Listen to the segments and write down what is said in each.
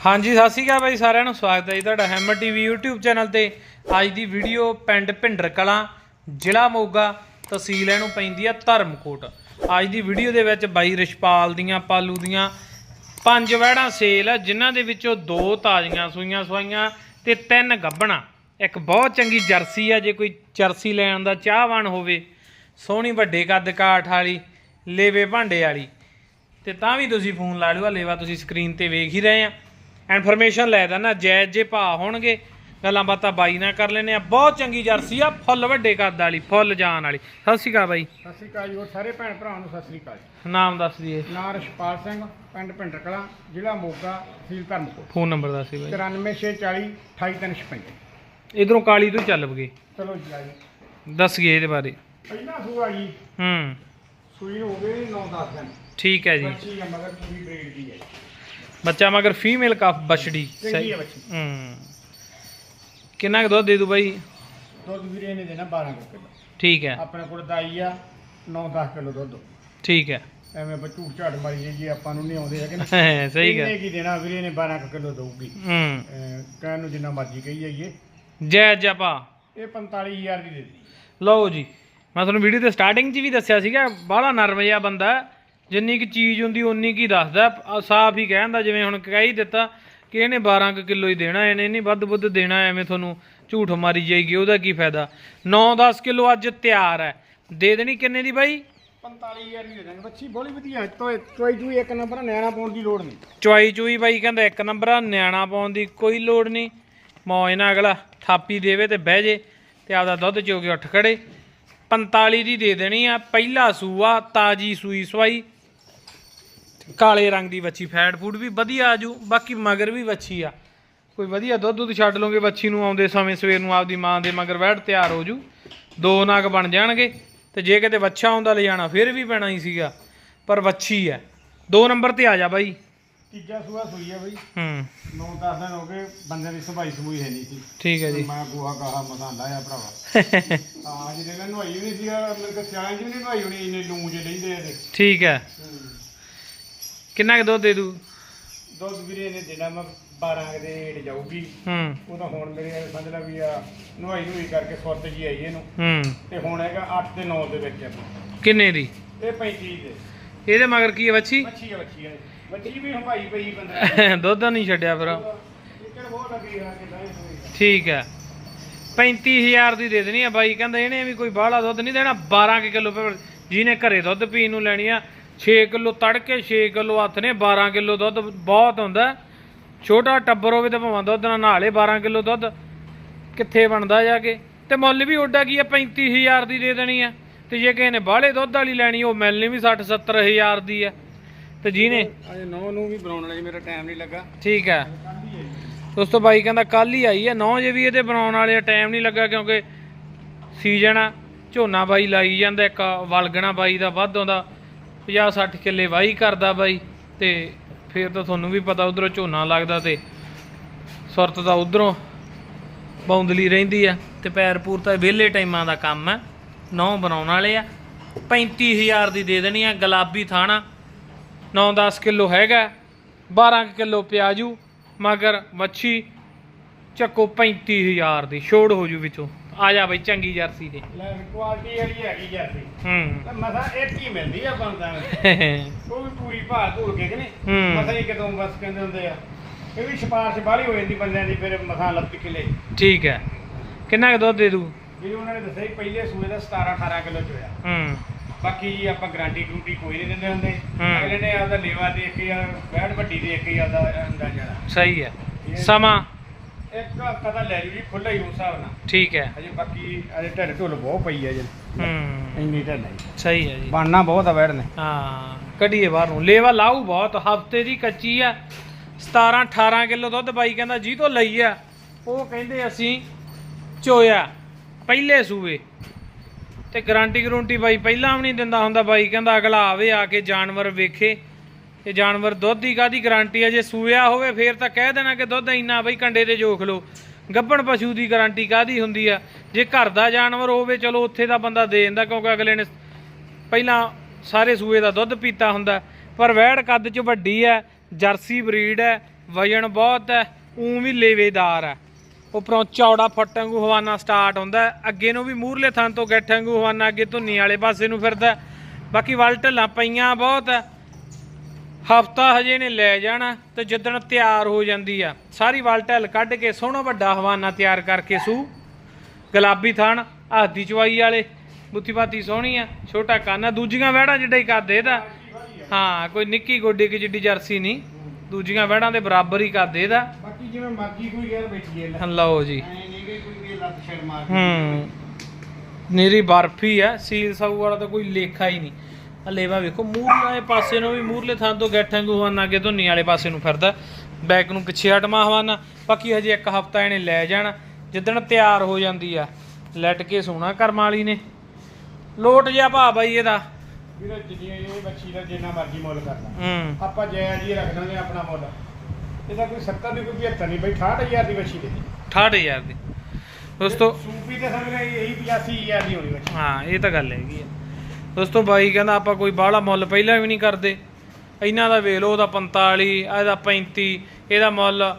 ਹਾਂਜੀ, ਸਤਿ ਸ਼੍ਰੀ ਅਕਾਲ ਬਾਈ ਸਾਰਿਆਂ ਨੂੰ। ਸਵਾਗਤ ਹੈ ਜੀ ਤੁਹਾਡਾ ਹੈਮਰ ਟੀਵੀ YouTube ਚੈਨਲ ਤੇ। ਅੱਜ ਦੀ ਵੀਡੀਓ ਪਿੰਡ ਭਿੰਡਰ ਕਲਾਂ, ਜ਼ਿਲ੍ਹਾ ਮੋਗਾ, ਤਹਿਸੀਲ ਇਹਨੂੰ ਪੈਂਦੀ ਆ ਧਰਮਕੋਟ। ਅੱਜ ਦੀ ਵੀਡੀਓ ਦੇ ਵਿੱਚ ਬਾਈ ਰਿਸ਼ਪਾਲ ਦੀਆਂ, ਪਾਲੂ ਦੀਆਂ। ਪੰਜ ਵਹਿੜਾਂ ਸੇਲ ਆ, ਜਿਨ੍ਹਾਂ ਦੇ ਵਿੱਚੋਂ ਦੋ ਤਾਜ਼ੀਆਂ ਸੂਈਆਂ ਸਵਾਈਆਂ ਤੇ ਤਿੰਨ ਗੱਭਣਾ। ਇੱਕ ਬਹੁਤ ਚੰਗੀ ਜਰਸੀ ਆ, ਜੇ ਕੋਈ ਜਰਸੀ ਲੈਣ ਦਾ ਚਾਹਵਾਨ ਹੋਵੇ। ਸੋਹਣੀ ਵੱਡੇ ਕੱਦ ਕਾਠ ਵਾਲੀ, ਲੇਵੇ ਭਾਂਡੇ ਵਾਲੀ। ਤੇ ਤਾਂ ਵੀ ਤੁਸੀਂ ਫੋਨ ਲਾ ਲਿਓ ਲੇਵਾ ਤੁਸੀਂ ਸਕਰੀਨ ਤੇ ਵੇਖ ਹੀ ਰਹੇ ਆ। ਇਨਫੋਰਮੇਸ਼ਨ ਲੈ ਦੇਣਾ ਜਾਇਜ਼ ਜੇ ਭਾ ਹੋਣਗੇ ਗੱਲਾਂ ਬਾਤਾਂ ਬਾਈ ਨਾਲ ਕਰ ਲੈਨੇ ਆ ਬਹੁਤ ਚੰਗੀ ਜਰਸੀ ਆ ਫੁੱਲ ਵੱਡੇ ਕੱਦ ਵਾਲੀ ਫੁੱਲ ਜਾਨ ਵਾਲੀ। ਸਤਿ ਸ਼੍ਰੀ ਅਕਾਲ ਬਾਈ। ਸਤਿ ਸ੍ਰੀ ਅਕਾਲ ਜੀ ਹੋਰ ਸਾਰੇ ਭੈਣ ਭਰਾਵਾਂ ਨੂੰ ਸਤਿ ਸ੍ਰੀ ਅਕਾਲ ਜੀ। ਨਾਮ ਦੱਸ ਦਈਏ। ਨਾਂ ਰਸ਼ਪਾਲ ਸਿੰਘ ਪਿੰਡ ਕਲਾਂ ਜ਼ਿਲ੍ਹਾ ਮੋਗਾ ਤਹਿਸੀਲ ਧਰਮਕੋਟ। ਫੋਨ ਨੰਬਰ ਦੱਸ ਦਿਓ ਬਾਈ। 94640 28356 ਇਧਰੋਂ ਕਾਲੀ ਤੋਂ ਚੱਲ ਪਗੇ ਚਲੋ ਜੀ ਆ ਜੀ ਦੱਸ ਗਏ ਇਹਦੇ ਬਾਰੇ। ਪਹਿਲਾਂ ਸੂਆ ਜੀ। ਹੂੰ। ਸੂਈ ਹੋ ਗਈ 9-10 ਦਿਨ। ਠੀਕ ਹੈ ਜੀ। ਬੱਚੀ ਆ ਮਗਰ ਪੂਰੀ ਬਰੀਡ ਦੀ ਹੈ। ਬੱਚਾ ਮਗਰ ਫੀਮੇਲ ਕਫ ਬਛੜੀ ਚੰਗੀ ਹੈ ਬੱਚੀ। ਹੂੰ। ਕਿੰਨਾ ਕੁ ਦੁੱਧ ਦੇ ਦੂ ਬਾਈ? ਦੁੱਧ ਵੀਰੇ ਨੇ ਦੇਣਾ 12 ਕਿਲੋ। ਠੀਕ ਹੈ। ਆਪਣੇ ਕੋਲ ਦਾਈ ਆ 9-10 ਕਿਲੋ ਦੁੱਧ। ਠੀਕ ਹੈ। ਐਵੇਂ ਬਚੂਕ ਝਾੜ ਮਾਰੀ ਜਾਈਏ ਆਪਾਂ ਨੂੰ ਨਹੀਂ ਆਉਂਦੇ ਹੈਗੇ ਨਾ। ਸਹੀ ਇਹਨੇ ਹੈ ਕੀ ਦੇਣਾ ਵੀਰੇ ਨੇ 12 ਕਿਲੋ ਦਊਗੀ। ਹੂੰ। ਕਹਿਣ ਨੂੰ ਜਿੰਨਾ ਮਰਜ਼ੀ ਕਹੀ ਜਾਈਏ। ਜੈ ਜਪਾ ਇਹ 45000 ਦੀ ਦੇ ਲਓ ਜੀ ਮੈਂ ਤੁਹਾਨੂੰ ਵੀਡੀਓ ਦੇ ਸਟਾਰਟਿੰਗ 'ਚ ਵੀ ਦੱਸਿਆ ਸੀਗਾ ਬਾਹਲਾ ਨਰਮ ਜਿਹਾ ਬੰਦਾ। ਹੈ। ਜਿੰਨੀ ਕੀ ਚੀਜ਼ ਹੁੰਦੀ ਉਨੀ ਕੀ ਦੱਸਦਾ। ਸਾਫ਼ ਹੀ ਕਹਿੰਦਾ ਜਿਵੇਂ ਹੁਣ ਕਹਿ ਹੀ ਦਿੱਤਾ ਕਿ ਇਹਨੇ 12 ਕੁ ਕਿਲੋ ਹੀ ਦੇਣਾ ਇਹਨੇ ਨਹੀਂ ਵੱਧ ਬੁੱਧ ਦੇਣਾ ਐਵੇਂ ਤੁਹਾਨੂੰ ਝੂਠ ਮਾਰੀ ਜਾਏਗੀ ਉਹਦਾ ਕੀ ਫਾਇਦਾ? 9-10 ਕਿਲੋ ਅੱਜ ਤਿਆਰ ਹੈ। ਦੇ ਦੇਣੀ ਕਿੰਨੇ ਦੀ ਬਾਈ? 45000 ਦੀ ਦੇ ਦਾਂਗੇ ਬੱਚੀ ਬੜੀ ਵਧੀਆ। ਤੋਏ ਤੋਈ ਤੂੰ ਇੱਕ ਨੰਬਰ ਨਿਆਣਾ ਪਾਉਣ ਦੀ ਲੋੜ ਨਹੀਂ। ਚੁਆਈ ਚੁਈ ਬਾਈ ਕਹਿੰਦਾ ਇੱਕ ਨੰਬਰ ਆ ਨਿਆਣਾ ਪਾਉਣ ਦੀ ਕੋਈ ਲੋੜ ਨਹੀਂ। ਮੌਜ ਨਾਲ ਅਗਲਾ ਥਾਪੀ ਦੇਵੇ ਤੇ ਬਹਿ ਜੇ ਤੇ ਆਪਦਾ ਦੁੱਧ ਚੋ ਕੇ ਉੱਠ ਖੜੇ। 45 ਦੀ ਦੇ ਦੇਣੀ ਆ ਪਹਿਲਾ ਸੂਆ ਤਾਜੀ ਸੂਈ ਸਵਾਈ। ਕਾਲੇ ਰੰਗ ਦੀ ਵੱਛੀ ਫੈਟ ਫੂਡ ਵੀ ਵਧੀਆ ਆਜੂ ਬਾਕੀ ਮਗਰ ਵੀ ਵੱਛੀ ਆ। ਕੋਈ ਵਧੀਆ ਦੁੱਧ ਦੁੱਧ ਛੱਡ ਲੋਗੇ ਵੱਛੀ ਨੂੰ ਆਉਂਦੇ ਸਮੇਂ ਸਵੇਰ ਨੂੰ ਆਪਦੀ ਮਾਂ ਦੇ ਮਗਰ ਵੈੜ ਤਿਆਰ ਹੋ ਜੂ। ਦੋ ਨਗ ਬਣ ਜਾਣਗੇ ਤੇ ਜੇ ਕਿਤੇ ਵੱਛਾ ਆਉਂਦਾ ਲੈ ਜਾਣਾ ਫਿਰ ਵੀ ਪੈਣਾ ਹੀ ਸੀਗਾ ਪਰ ਵੱਛੀ ਆ। ਦੋ ਨੰਬਰ ਤੇ ਆ ਜਾ ਬਾਈ। ਤੀਜਾ ਸੂਆ ਸੂਈ ਹੈ ਬਈ। ਹੂੰ। 9-10 ਦਿਨ ਹੋ ਗਏ ਬੰਦੇ ਦੀ ਸੁਭਾਈ ਸਮੂਈ ਹੈ ਨਹੀਂ ਸੀ। ਠੀਕ ਹੈ ਜੀ। ਮੈਂ ਗੋਹਾ ਗਾਹਾ ਮਸਾਂ ਲਾਇਆ ਭਰਾਵਾ। ਹਾਂ ਜਿਹਦੇ ਨਾਲ ਨਵਾਈ ਵੀ ਨਹੀਂ ਸੀ ਮੇਰੇ ਕੋਲ ਚ ਵੀ ਨਹੀਂ ਨਵਾਈ ਹੋਣੀ ਇੰਨੇ ਲੂੰ ਜੇ ਲੈਂਦੇ ਇਹਦੇ ਠੀਕ ਹੈ। ਕਿੰਨਾ ਕੁ ਦੁੱਧ ਦੇ ਦੂ? ਦੁੱਧ ਵੀਰੇ ਨੇ ਦੇਣਾ ਮੈਂ 12 ਦੇ ਰੇਟ ਜਾਊਗੀ। ਹੂੰ। ਉਹ ਤਾਂ ਹੁਣ ਮੇਰੇ ਨਾਲ ਸਮਝ ਲਾ ਵੀ ਆ ਨਵਾਈ ਨੂਈ ਕਰਕੇ ਸੁਰਤ ਜੀ ਆਈ ਇਹਨੂੰ। ਹੂੰ। ਤੇ ਹੁਣ ਹੈਗਾ 8 ਤੇ 9 ਦੇ ਵਿੱਚ। ਕਿੰਨੇ ਦੀ? ਇਹ 35 ਦੇ। ਇਹਦੇ ਮਗਰ ਕੀ ਹੈ ਬੱਚੀ ਮੱਛੀ ਹੈ ਮੱਛੀ ਹੈ ਮੱਛੀ ਵੀ ਹੰਭਾਈ ਪਈ 15 ਦੁੱਧ ਨਹੀਂ ਛੱਡਿਆ ਫਿਰ। ਲੱਗੀ ਆ ਕਿ ਨਹੀਂ ਹੋਈ ਠੀਕ ਹੈ 35000 ਦੀ ਦੇ ਦੇਣੀ ਆ ਬਾਈ। ਕਹਿੰਦਾ ਇਹਨੇ ਵੀ ਕੋਈ ਬਾਹਲਾ ਦੁੱਧ ਨਹੀਂ ਦੇਣਾ। 12 ਕਿਲੋ ਪਰ ਜਿਹਨੇ ਘਰੇ ਦੁੱਧ ਪੀਣ ਨੂੰ ਲੈਣੀ ਆ 6 ਕਿਲੋ ਤੜਕੇ 6 ਕਿਲੋ ਹੱਥ ਨੇ 12 ਕਿਲੋ ਦੁੱਧ ਬਹੁਤ ਹੁੰਦਾ। ਹੈ। ਛੋਟਾ ਟੱਬਰ ਹੋਵੇ ਤਾਂ ਭਾਵੇਂ ਦੁੱਧ ਨਾਲ ਨਾਲੇ 12 ਕਿਲੋ ਦੁੱਧ। ਕਿੱਥੇ ਬਣਦਾ ਜਾ ਕੇ? ਤੇ ਮੁੱਲ ਵੀ ਓਡਾ ਕੀ ਆ 35000 ਦੀ ਦੇ ਦੇਣੀ ਆ। ਤੇ ਜੇ ਕਿਸੇ ਨੇ ਬਾਹਲੇ ਦੁੱਧ ਵਾਲੀ ਲੈਣੀ ਉਹ ਮਿਲਣੀ ਵੀ 60 70000 ਦੀ ਆ। ਤੇ ਜਿਹਨੇ ਅਜੇ ਨੌ ਨੂੰ ਵੀ ਬਣਾਉਣ ਲਈ ਮੇਰਾ ਟਾਈਮ ਨਹੀਂ ਲੱਗਾ। ਠੀਕ ਹੈ ਦੋਸਤੋ ਬਾਈ ਕਹਿੰਦਾ ਕੱਲ ਹੀ ਆਈ ਹੈ 9 ਜੇ ਵੀ ਇਹਦੇ ਬਣਾਉਣ ਵਾਲੇ ਟਾਈਮ ਨਹੀਂ ਲੱਗਾ ਕਿਉਂਕਿ ਸੀਜ਼ਨ ਆ। ਝੋਨਾ ਬਾਈ ਲਾਈ ਜਾਂਦਾ ਇੱਕ ਵਲਗਣਾ ਬਾਈ ਦਾ ਵੱਧ ਆਉਂਦਾ। 50 60 ਕਿੱਲੇ ਵਾਹੀ ਕਰਦਾ ਬਾਈ ਤੇ ਫਿਰ ਤਾਂ ਤੁਹਾਨੂੰ ਵੀ ਪਤਾ ਉਧਰੋਂ ਝੋਨਾ ਲੱਗਦਾ ਤੇ ਸੁਰਤ ਦਾ ਉਧਰੋਂ ਬੌਂਦਲੀ ਰਹਿੰਦੀ ਆ ਤੇ ਪੈਰ ਪੂਰ ਤਾਂ ਵਿਹਲੇ ਟਾਈਮਾਂ ਦਾ ਕੰਮ ਆ। ਨੌ ਬਣਾਉਣ ਵਾਲੇ ਆ। 35000 ਦੀ ਦੇ ਦੇਣੀ ਆ ਗੁਲਾਬੀ ਥਾਣਾ। 9-10 ਕਿਲੋ ਹੈਗਾ 12 ਕਿਲੋ ਪਿਆਜੂ, ਮਗਰ ਮੱਛੀ, ਚੱਕੋ 35000 ਦੀ, ਛੋੜ ਹੋ ਜੂ ਵਿੱਚੋਂ। ਆ ਜਾ ਬਈ ਚੰਗੀ ਜਰਸੀ ਦੇ ਲੈ ਕੁਆਲਿਟੀ ਵਾਲੀ ਹੈਗੀ ਜਰਸੀ। ਹੂੰ। ਤਾਂ ਮਸਾ ਇੱਕ ਹੀ ਮਿਲਦੀ ਆ ਬੰਦਾ। ਉਹ ਵੀ ਪੂਰੀ ਭਾਲ ਧੂਲ ਕੇ ਕਿ ਨਹੀਂ? ਹੂੰ। ਮਸਾ ਹੀ ਕਿਦੋਂ ਬਸ ਕਹਿੰਦੇ ਹੁੰਦੇ ਆ। ਇਹ ਵੀ ਸਿਫਾਰਿਸ਼ ਬਾਹਲੀ ਹੋ ਜਾਂਦੀ ਬੰਦਿਆਂ ਦੀ ਫਿਰ ਮਸਾ ਲੱਤ ਕਿਲੇ। ਠੀਕ ਹੈ। ਕਿੰਨਾ ਕੁ ਦੁੱਧ ਦੇ ਦੂ? ਜਿਹੜੀ ਉਹਨਾਂ ਨੇ ਦੱਸਿਆ ਸੀ ਪਹਿਲੇ ਸੂਏ ਦਾ 17 18 ਕਿਲੋ ਚੋਇਆ। ਹੂੰ। ਬਾਕੀ ਜੀ ਆਪਾਂ ਗਾਰੰਟੀ ਗਰੂੰਟੀ ਕੋਈ ਨਹੀਂ ਦਿੰਦੇ ਹੁੰਦੇ। ਹੂੰ। ਅਗਲੇ ਨੇ ਆਪਦਾ ਲੇਵਾ ਦੇਖ ਕੇ ਆ ਬੈਠ ਵੱਡੀ ਦੇਖ ਕੇ ਆਪਦਾ ਅੰਦਾਜ਼ਾ ਸਹੀ ਹੈ। ਸਮਾਂ ਇੱਕ ਹਫ਼ਤਾ ਤਾਂ ਲੈ ਜੂ ਜੀ ਖੁੱਲਾ ਹੀ ਉਸ ਹਿਸਾਬ ਨਾਲ। ਠੀਕ ਹੈ। ਅਜੇ ਬਾਕੀ ਅਜੇ ਢਿੱਡ ਢੁੱਲ ਬਹੁਤ ਪਈ ਆ ਜੀ। ਹੂੰ। ਇੰਨੀ ਢਿੱਲ ਹੈ ਸਹੀ ਹੈ ਜੀ। ਬਣਨਾ ਬਹੁਤ ਆ ਬੈਠ ਨੇ। ਹਾਂ ਕੱਢੀਏ ਬਾਹਰ ਨੂੰ। ਲੇਵਾ ਲਾਊ ਬਹੁਤ ਹਫ਼ਤੇ ਦੀ ਕੱਚੀ ਆ। 17 18 ਕਿਲੋ ਦੁੱਧ ਬਾਈ ਕਹਿੰਦਾ ਜੀ ਤੋਂ ਲਈ ਆ। ਉਹ ਕਹਿੰਦੇ ਅਸੀਂ ਚੋਇਆ ਪਹਿਲੇ ਸੂਏ। ਤੇ ਗਾਰੰਟੀ ਗਰੰਟੀ ਬਾਈ ਪਹਿਲਾਂ ਵੀ ਨਹੀਂ ਦਿੰਦਾ ਹੁੰਦਾ। ਬਾਈ ਕਹਿੰਦਾ ਅਗਲਾ ਆਵੇ ਆ ਕੇ ਜਾਨਵਰ ਵੇਖੇ। ਇਹ ਜਾਨਵਰ ਦੁੱਧ ਦੀ ਕਾਦੀ ਗਾਰੰਟੀ ਹੈ ਜੇ ਸੂਇਆ ਹੋਵੇ, ਫੇਰ ਤਾਂ ਕਹਿ ਦੇਣਾ ਕਿ ਦੁੱਧ ਇੰਨਾ ਬਈ ਕੰਡੇ ਤੇ ਜੋਖ ਲਓ। ਗੱਭਣ ਪਸ਼ੂ ਦੀ ਗਾਰੰਟੀ ਕਾਦੀ ਹੁੰਦੀ ਆ? ਜੇ ਘਰ ਦਾ ਜਾਨਵਰ ਹੋਵੇ, ਚਲੋ ਉੱਥੇ ਦਾ ਬੰਦਾ ਦੇ ਦਿੰਦਾ, ਕਿਉਂਕਿ ਅਗਲੇ ਨੇ ਪਹਿਲਾਂ ਸਾਰੇ ਸੂਏ ਦਾ ਦੁੱਧ ਪੀਤਾ ਹੁੰਦਾ। ਪਰ ਵਹਿੜ ਕੱਦ ਚ ਵੱਡੀ ਹੈ ਜਰਸੀ ਬਰੀਡ ਹੈ ਵਜਨ ਬਹੁਤ ਹੈ ਉਂ ਵੀ ਲੇਵੇਦਾਰ ਹੈ ਉਪਰੋਂ ਚੌੜਾ ਫੁੱਟ ਵਾਂਗੂ ਹਵਾਨਾ ਸਟਾਰਟ ਹੁੰਦਾ। ਅੱਗੇ ਨੂੰ ਵੀ ਮੂਰਲੇ ਥਾਂ ਤੋਂ ਗੱਠ ਵਾਂਗੂ ਹਵਾਨਾ ਅੱਗੇ ਧੁੰਨੀ ਵਾਲੇ ਪਾਸੇ ਨੂੰ ਫਿਰਦਾ। ਬਾਕੀ ਵੱਲ ਢੱਲਾਂ ਪਈਆਂ ਬਹੁਤ ਹੈ ਹਫਤਾ ਹਜੇ ਨੇ ਲੈ ਜਾਣਾ ਤੇ ਜਿੱਦਣ ਤਿਆਰ ਹੋ ਜਾਂਦੀ ਆ। ਸਾਰੀ ਵੱਲ ਢੱਲ ਕੱਢ ਕੇ ਸੋਹਣਾ ਵੱਡਾ ਹਵਾਨਾ ਤਿਆਰ ਕਰਕੇ ਸੂ। ਗੁਲਾਬੀ ਥਣ ਹਾਦੀ ਚਵਾਈ ਵਾਲੇ ਬੁੱਤੀ ਬਾਤੀ ਸੋਹਣੀ ਆ ਛੋਟਾ ਕਾਨਾ ਦੂਜੀਆਂ ਵਹਿੜਾਂ ਜਿੱਡਾ ਹੀ ਕੱਦ ਇਹਦਾ। ਹਾਂ ਕੋਈ ਨਿੱਕੀ ਗੋਡੀ ਕੀ ਜਿੱਡੀ ਜਰਸੀ ਨਹੀਂ। ਦੂਜੀਆਂ ਵਹਿੜਾਂ ਦੇ ਬਰਾਬਰ ਹੀ ਕੱਦ ਇਹਦਾ। ਬਾਕੀ ਜਿਵੇਂ ਮਰਜ਼ੀ ਕੋਈ ਯਾਰ ਬੈਠੀਏ ਲੈ। ਲਓ ਜੀ। ਹੂੰ। ਨੀਰੀ ਬਰਫੀ ਆ ਸੀਲ ਸਾਊ ਵਾਲਾ ਤਾਂ ਕੋਈ ਲੇਖਾ ਹੀ ਨਹੀਂ। ਆ ਲੇਵਾ ਵੇਖੋ ਮੂਰਲੇ ਪਾਸੇ ਨੂੰ ਵੀ ਮੂਰਲੇ ਥਾਂ ਤੋਂ ਗੱਠਾਂ ਨੂੰ ਹਵਾਨਾ ਅੱਗੇ ਧੁੰਨੀ ਵਾਲੇ ਪਾਸੇ ਨੂੰ ਫਿਰਦਾ। ਬੈਕ ਨੂੰ ਪਿੱਛੇ ਹਟਮਾ ਹਵਾਨਾ ਬਾਕੀ ਹਜੇ ਇੱਕ ਹਫਤਾ ਇਹਨੇ ਲੈ ਜਾਣਾ। ਜਿੱਦਣ ਤਿਆਰ ਹੋ ਜਾਂਦੀ ਆ ਲੈਟ ਕੇ ਸੋਣਾ ਕਰਮ ਵਾਲੀ ਨੇ। ਲੋਟ ਜਿਹਾ ਭਾ ਬਾਈ ਇਹਦਾ। ਵੀਰੇ ਜਿੰਨੀ ਇਹ ਬੱਚੀ ਦਾ ਜਿੰਨਾ ਮਰਜ਼ੀ ਮੁੱਲ ਕਰਦਾ ਹੂੰ। ਆਪਾਂ ਜੈ ਜੀ ਰੱਖ ਦਾਂਗੇ ਆਪਣਾ ਮੁੱਲ। ਇਹਦਾ ਕੋਈ 70 ਦੀ ਕੋਈ 75 ਨਹੀਂ ਬਈ 68000 ਦੀ ਬੱਚੀ ਦੇ 68000 ਦੀ। ਦੋਸਤੋ ਸੂਪੀ ਤੇ ਸਮਝ ਇਹੀ 85000 ਦੀ ਹੋਣੀ ਬੱਚੀ ਹਾਂ ਇਹ ਤਾਂ ਗੱਲ ਹੈਗੀ ਆ। ਦੋਸਤੋ ਬਾਈ ਕਹਿੰਦਾ ਆਪਾਂ ਕੋਈ ਬਾਹਲਾ ਮੁੱਲ ਪਹਿਲਾਂ ਵੀ ਨਹੀਂ ਕਰਦੇ। ਇਹਨਾਂ ਦਾ ਵੇਖ ਲਓ ਉਹਦਾ 45 ਇਹਦਾ 35 ਇਹਦਾ ਮੁੱਲ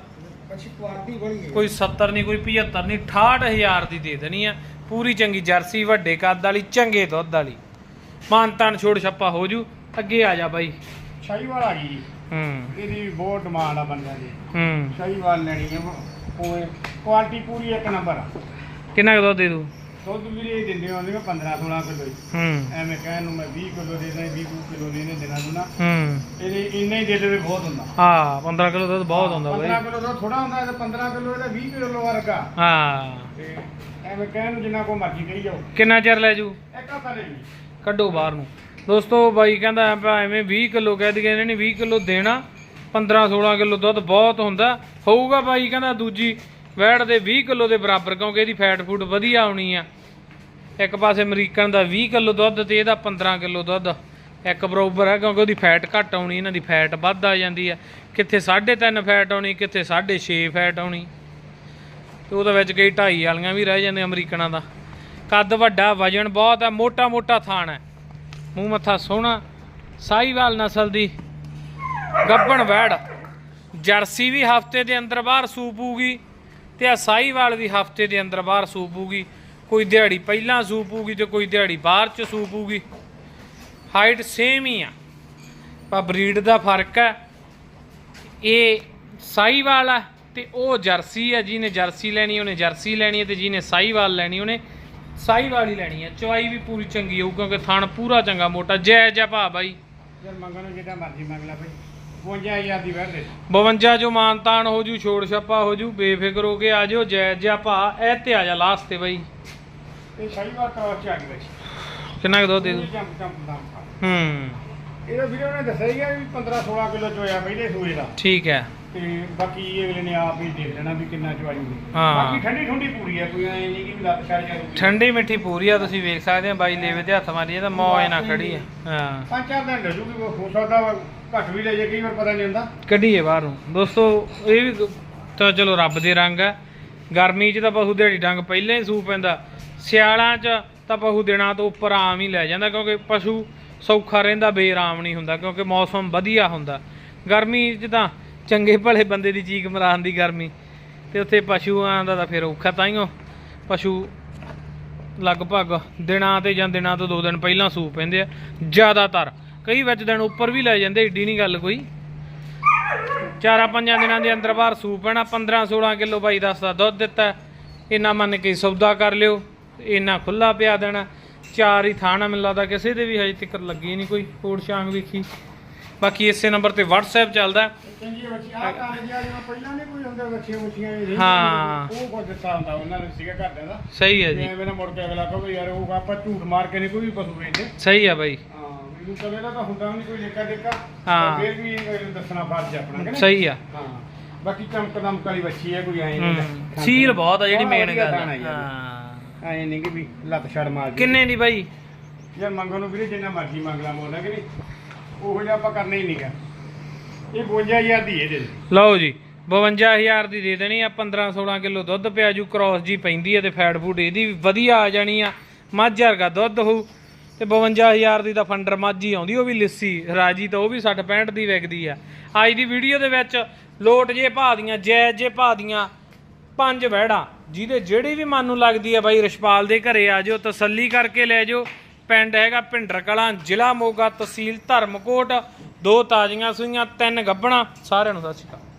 ਕੋਈ 70 ਨਹੀਂ ਕੋਈ 75 ਨਹੀਂ 68000 ਦੀ ਦੇ ਦੇਣੀ ਆ। ਪੂਰੀ ਚੰਗੀ ਜਰਸੀ ਵੱਡੇ ਕੱਦ ਵਾਲੀ ਚੰਗੇ ਦੁੱਧ ਵਾਲੀ। ਮਾਨਤਾਨ ਛੋੜ ਛੱਪਾ ਹੋ ਜੂ ਅੱਗੇ ਆ ਜਾ ਬਾਈ। ਸ਼ਾਹੀਵਾਲ ਆ ਗਈ। ਹੂੰ। ਇਹਦੀ ਬਹੁਤ ਡਿਮਾਂਡ ਆ ਬੰਦਿਆਂ ਦੀ। ਹੂੰ। ਸ਼ਾਹੀਵਾਲ ਲੈਣੀ ਹੈ ਉਹ ਕੁਆਲਿਟੀ ਪੂਰੀ ਇੱਕ ਨੰਬਰ ਆ। ਕਿੰਨਾ ਕੁ ਦੁੱਧ ਦੇ ਦੂ ਦੁੱਧ ਵੀ ਇਹ ਦਿੰਦੇ ਹੁੰਦੇ 15 16 ਕਿਲੋ ਹੀ। ਐਵੇਂ ਕਹਿਣ ਨੂੰ ਮੈਂ 20 ਕਿਲੋ ਦੇ ਦਾਂ 20 ਕਿਲੋ ਦੇ ਨੇ ਦੇਣਾ ਦੂਣਾ। ਹੂੰ। ਇਹਦੇ ਇੰਨਾ ਹੀ ਦੇ ਦੇਵੇ ਬਹੁਤ ਹੁੰਦਾ। ਹਾਂ 15 ਕਿਲੋ ਦੁੱਧ ਬਹੁਤ ਹੁੰਦਾ 15 ਬਾਈ ਕਿਲੋ ਦਾ ਥੋੜਾ ਹੁੰਦਾ ਤੇ 15 ਕਿਲੋ ਇਹਦਾ 20 ਕਿਲੋ ਵਰਗਾ ਹਾਂ। ਤੇ ਐਵੇਂ ਕਹਿਣ ਨੂੰ ਜਿੰਨਾ ਕੋ ਮਰਜ਼ੀ ਕਹੀ ਜਾਓ। ਕਿੰਨਾ ਚਿਰ ਲੈ ਜੂ? ਇੱਕ ਹਫ਼ਤਾ ਲੈ ਜੀ। ਕੱਢੋ ਬਾਹਰ ਨੂੰ। ਦੋਸਤੋ ਬਾਈ ਕਹਿੰਦਾ ਐਵੇਂ 20 ਕਿਲੋ ਕਹਿ ਦਈਏ ਇਹਨਾਂ ਨੇ 20 ਕਿਲੋ ਦੇਣਾ। 15 16 ਕਿਲੋ ਦੁੱਧ ਬਹੁਤ ਹੁੰਦਾ। ਹੋਊਗਾ ਬਾਈ ਕਹਿੰਦਾ ਦੂਜੀ ਵੈੜ ਦੇ 20 ਕਿਲੋ ਦੇ ਬਰਾਬਰ, ਕਿਉਂਕਿ ਇਹਦੀ ਫੈਟ ਫੂਡ ਵਧੀਆ ਆਉਣੀ ਆ। ਇੱਕ ਪਾਸੇ ਅਮਰੀਕਨ ਦਾ 20 ਕਿਲੋ ਦੁੱਧ ਤੇ ਇਹਦਾ 15 ਕਿਲੋ ਦੁੱਧ। ਇੱਕ ਬਰਾਬਰ ਹੈ ਕਿਉਂਕਿ ਉਹਦੀ ਫੈਟ ਘੱਟ ਆਉਣੀ, ਇਹਨਾਂ ਦੀ ਫੈਟ ਵੱਧ ਆ ਜਾਂਦੀ ਆ। ਕਿੱਥੇ 3.5 ਫੈਟ ਆਉਣੀ, ਕਿੱਥੇ 6.5 ਫੈਟ ਆਉਣੀ। ਤੇ ਉਹਦੇ ਵਿੱਚ ਕਈ ਢਾਈ ਵਾਲੀਆਂ ਵੀ ਰਹਿ ਜਾਂਦੇ ਅਮਰੀਕਨਾਂ ਦਾ। ਕੱਦ ਵੱਡਾ, ਵਜਨ ਬਹੁਤ ਹੈ ਮੋਟਾ ਮੋਟਾ ਥਾਣ ਹੈ ਮੂੰਹ ਮੱਥਾ ਸੋਹਣਾ। ਸਾਈਵਾਲ ਨਸਲ ਦੀ ਗੱਬਣ ਵੈੜ। ਜਰਸੀ ਵੀ ਹਫ਼ਤੇ ਦੇ ਅੰਦਰ ਬਾਹਰ ਸੂਪੂਗੀ ਤੇ ਆ ਸਾਈਵਾਲ ਵੀ ਹਫ਼ਤੇ ਦੇ ਅੰਦਰ ਬਾਹਰ ਸੂਪੂਗੀ ਕੋਈ ਦਿਹਾੜੀ ਪਹਿਲਾਂ ਸੂਪੂਗੀ ਤੇ ਕੋਈ ਦਿਹਾੜੀ ਬਾਹਰ ਚ ਸੂਪੂਗੀ ਹਾਈਟ ਸੇਮ ਹੀ ਆ। ਪਰ ਬਰੀਡ ਦਾ ਫ਼ਰਕ ਹੈ। ਇਹ ਸਾਈਵਾਲ ਆ ਤੇ ਉਹ ਜਰਸੀ ਆ, ਜਿਹਨੇ ਜਰਸੀ ਲੈਣੀ, ਉਹਨੇ ਜਰਸੀ ਲੈਣੀ ਹੈ ਤੇ ਜਿਹਨੇ ਸਾਈਵਾਲ ਲੈਣੀ, ਉਹਨੇ ਸਾਈਵਾਲ ਹੀ ਲੈਣੀ ਹੈ। ਚਵਾਈ ਵੀ ਪੂਰੀ ਚੰਗੀ ਹੋਊ ਕਿਉਂਕਿ ਥਣ ਪੂਰਾ ਚੰਗਾ ਮੋਟਾ। ਜੈ ਜੈ ਭਾ ਬਾਈ। ਯਾਰ ਮੰਗਣ ਨੂੰ ਜਿੱਦਾਂ ਮਰਜ਼ੀ ਮੰਗ ਲੈ ਬਈ। 55000 ਦੀ ਵੈਰ ਦੇ 52 ਜੋ ਮਾਨਤਾਨ ਹੋ ਜੂ ਛੋੜ ਛੱਪਾ ਹੋ ਜੂ ਬੇਫਿਕਰ ਹੋ ਕੇ ਆ ਜਾਓ ਜੈ ਜੈ ਭਾ ਇਹ ਤੇ ਆ ਜਾ ਲਾਸਟ ਤੇ ਬਾਈ। ਤੇ ਸ਼ਾਹੀਵਾਲ ਕਰਾਸ ਚ ਆ ਗਈ ਬੱਚੀ ਕਿੰਨਾ ਕੁ ਦੇ ਦੂ ਜੰਪ ਜੰਪ ਦਾ ਹੂੰ। ਇਹਦਾ ਵੀਡੀਓ ਨੇ ਦੱਸਿਆ ਹੀ ਆ ਵੀ 15 16 ਕਿਲੋ ਚੋਇਆ ਪਹਿਲੇ ਸੂਏ ਦਾ। ਠੀਕ ਹੈ। ਤੇ ਬਾਕੀ ਅਗਲੇ ਨੇ ਆਪ ਹੀ ਦੇਖ ਲੈਣਾ ਵੀ ਕਿੰਨਾ ਚਵਾਈ ਹੋਈ ਹਾਂ। ਬਾਕੀ ਠੰਡੀ ਠੰਡੀ ਪੂਰੀ ਆ ਕੋਈ ਐ ਨਹੀਂ ਕਿ ਵੀ ਲੱਤ ਛੱਡ ਜਾਊਗੀ। ਠੰਡੀ ਮਿੱਠੀ ਪੂਰੀ ਆ ਤੁਸੀਂ ਵੇਖ ਸਕਦੇ ਆ ਬਾਈ ਲੇਵੇ ਤੇ ਹੱਥ ਮਾਰੀ ਇਹਦਾ ਮੌਜ ਨਾ ਖੜੀ ਆ। ਹਾਂ। ਪੰਜ ਚਾਰ ਦਿਨ ਲੈ ਜੂਗੀ ਹੋ ਸਕਦਾ ਵਾ, ਘੱਟ ਵੀ ਲੈ ਜੇ, ਕਈ ਵਾਰ ਪਤਾ ਨਹੀਂ ਹੁੰਦਾ। ਕੱਢੀਏ ਬਾਹਰ। ਨੂੰ ਦੋਸਤੋ, ਇਹ ਵੀ ਤਾਂ ਚਲੋ ਰੱਬ ਦੇ ਰੰਗ ਹੈ ਗਰਮੀ 'ਚ ਤਾਂ ਪਸ਼ੂ ਦਿਹਾੜੀ ਡੰਗ ਪਹਿਲਾਂ ਹੀ ਸੂ ਪੈਂਦਾ। ਸਿਆਲਾਂ 'ਚ ਤਾਂ ਪਸ਼ੂ ਦਿਨਾਂ ਤੋਂ ਉੱਪਰ ਆਮ ਹੀ ਲੈ ਜਾਂਦਾ, ਕਿਉਂਕਿ ਪਸ਼ੂ ਸੌਖਾ ਰਹਿੰਦਾ, ਬੇਰਾਮ ਨਹੀਂ ਹੁੰਦਾ, ਕਿਉਂਕਿ ਮੌਸਮ ਵਧੀਆ ਹੁੰਦਾ। ਗਰਮੀ 'ਚ ਤਾਂ ਚੰਗੇ ਭਲੇ ਬੰਦੇ ਦੀ ਚੀਕ ਮਰਾਨ ਦੀ ਗਰਮੀ। ਤੇ ਉੱਥੇ ਪਸ਼ੂਆਂ ਦਾ ਤਾਂ ਫਿਰ ਔਖਾ ਤਾਈਓ ਪਸ਼ੂ ਲਗਭਗ ਦਿਨਾਂ ਤੇ ਜਾਂ ਦਿਨਾਂ ਤੋਂ ਦੋ ਦਿਨ ਪਹਿਲਾਂ ਸੂ ਪੈਂਦੇ ਆ, ਜ਼ਿਆਦਾਤਰ। ਕਈ ਵਿੱਚ ਦਿਨ ਉੱਪਰ ਵੀ ਲੈ ਜਾਂਦੇ, ਏਡੀ ਨਹੀਂ ਗੱਲ ਕੋਈ। ਚਾਰਾਂ ਪੰਜਾਂ ਦਿਨਾਂ ਦੇ ਅੰਦਰ ਬਾਹਰ ਸੂ ਪੈਣਾ 15 16 ਕਿਲੋ ਬਾਈ ਦੱਸ ਦਾ ਦੁੱਧ ਦਿੱਤਾ। ਇੰਨਾ ਮੰਨ ਕੇ ਸੌਦਾ ਕਰ ਲਿਓ, ਇੰਨਾ ਖੁੱਲਾ ਪਿਆ ਦੇਣਾ। ਚਾਰ ਹੀ ਥਾਣਾ ਮੈਨੂੰ ਲੱਗਦਾ ਕਿਸੇ ਦੇ ਵੀ ਹਜੇ ਤੱਕ ਲੱਗੀ ਨਹੀਂ ਕੋਈ ਕੋੜ ਸ਼ਾਂਗ ਵੇਖੀ। ਬਾਕੀ ਇਸੇ ਨੰਬਰ ਤੇ WhatsApp ਚੱਲਦਾ। ਚੰਗੀ ਆ ਹਾਂ। ਉਹ ਕੁਝ ਦਿੱਤਾ ਹੁੰਦਾ ਉਹਨਾਂ ਨੂੰ ਸੀਗਾ ਘਰਦਿਆਂ ਦਾ ਸਹੀ ਹੈ ਜੀ। ਐਵੇਂ ਨਾ ਮੁੜ ਕੇ ਅਗਲਾ ਕਹੇ ਯਾਰ ਉਹ ਆਪਾਂ ਝੂਠ ਮਾਰ ਕੇ ਨਹੀਂ ਕੋਈ ਵੀ ਪਸ਼ੂ ਵੇਚਦੇ ਸਹੀ ਹੈ ਬਾਈ। ਮੈਨੂੰ ਕਦੇ ਦਾ ਤਾਂ ਹੁੰਦਾ ਵੀ ਨਹੀਂ ਕੋਈ ਲੇਖਾ ਦੇਖਾ। ਹਾਂ। ਫਿਰ ਵੀ ਇਹਨੂੰ ਦੱਸਣਾ ਫਰਜ਼ ਆ ਆਪਣਾ ਕਿ ਨਹੀਂ? ਸਹੀ ਆ। ਹਾਂ। ਬਾਕੀ ਚਮਕ ਦਮਕ ਵਾਲੀ ਬੱਚੀ ਹੈ ਕੋਈ ਐ ਹੂੰ। ਨਹੀਂ ਸੀਲ ਬਹੁਤ ਆ ਜਿਹੜੀ ਮੇਨ ਗੱਲ ਹਾਂ ਹਾਂ। ਐ ਨਹੀਂ ਕਿ ਵੀ ਲੱਤ ਛੜ ਮਾਰ ਦੇ ਕਿੰਨੇ ਦੀ ਬਾਈ? ਯਾਰ ਮੰਗੋ ਨੂੰ ਵੀਰੇ ਜਿੰਨਾ ਮਰਜ਼ੀ ਮੰਗ ਲਾ ਮੋਲਾ ਕਿ ਨਹੀਂ? ਉਹੋ ਜਿਹਾ ਆਪਾਂ ਕਰਨਾ ਹੀ ਨਹੀਂਗਾ। ਇਹ 52000 ਦੀ ਇਹਦੇ ਲਓ ਜੀ 52000 ਦੀ ਦੇ ਦੇਣੀ ਆ 15 16 ਕਿਲੋ ਦੁੱਧ ਪਿਆ ਜੂ ਕ੍ਰਾਸ ਜੀ ਪੈਂਦੀ ਆ ਤੇ ਫੈਟ ਫੂਡ ਇਹਦੀ ਵੀ ਵਧੀਆ ਆ ਜਾਣੀ ਆ। ਮੱਝ ਵਰਗਾ ਦੁੱਧ ਹੋਊ। ਤੇ 52000 ਦੀ ਤਾਂ ਫੰਡਰ ਮਾਝੀ ਆਉਂਦੀ, ਉਹ ਵੀ ਲਿੱਸੀ, ਰਾਜੀ ਤਾਂ ਉਹ ਵੀ 60 65 ਦੀ ਵਿਕਦੀ ਆ। ਅੱਜ ਦੀ ਵੀਡੀਓ ਦੇ ਵਿੱਚ ਲੋਟ ਜੇ ਭਾਅ ਦੀਆਂ ਜੈ ਜੇ ਭਾਅ ਦੀਆਂ ਪੰਜ ਵਹਿੜਾਂ, ਜਿਹਦੇ ਜਿਹੜੀ ਵੀ ਮਨ ਨੂੰ ਲੱਗਦੀ ਆ ਬਾਈ ਰਸ਼ਪਾਲ ਦੇ ਘਰੇ ਆ ਜਾਓ, ਤਸੱਲੀ ਕਰਕੇ ਲੈ ਜਾਓ। ਪਿੰਡ ਹੈਗਾ ਭਿੰਡਰ ਕਲਾਂ ਜ਼ਿਲ੍ਹਾ ਮੋਗਾ ਤਹਿਸੀਲ ਧਰਮਕੋਟ, ਦੋ ਤਾਜ਼ੀਆਂ ਸੂਈਆਂ, ਤਿੰਨ ਗੱਬਣਾ, ਸਾਰਿਆਂ ਨੂੰ ਸਤਿ ਸ਼੍ਰੀ ਅਕਾਲ।